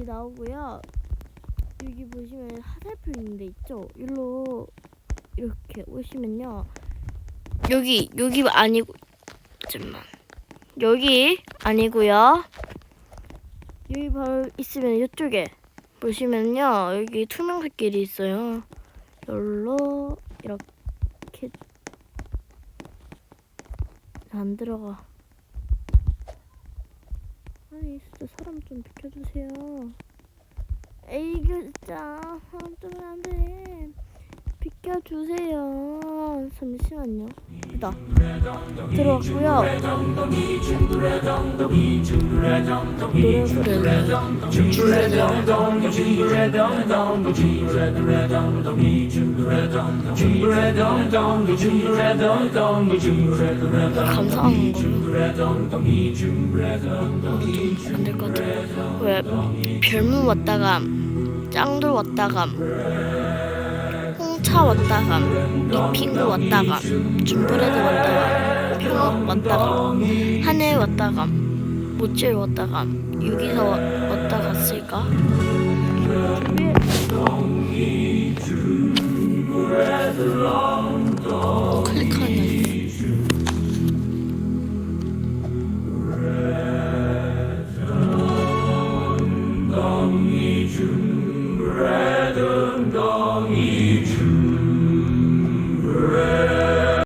여기 나오고요. 여기 보시면 화살표 있는 데 있죠? 일로 이렇게 오시면요. 여기 여기 아니고 잠만 여기 아니고요. 여기 바로 있으면 이쪽에 보시면요. 여기 투명색 길이 있어요. 여기로 이렇게 안 들어가. 아니 진짜 사람 좀 비켜주세요. 에이 진짜 사람 때문에 안 돼. 비켜주세요. 잠시만요. 있다. 들어왔고요. 노래 부르. 감사한 거. 안될 것 같아. 왜 별문 왔다가 짱돌 왔다가 홍 차 왔다가 이핑구 왔다가 준브레드 왔다가 평옥 왔다가 하늘 왔다가 모찔 왔다가 유기사 와- 왔다 갔을까? 클릭하는 You.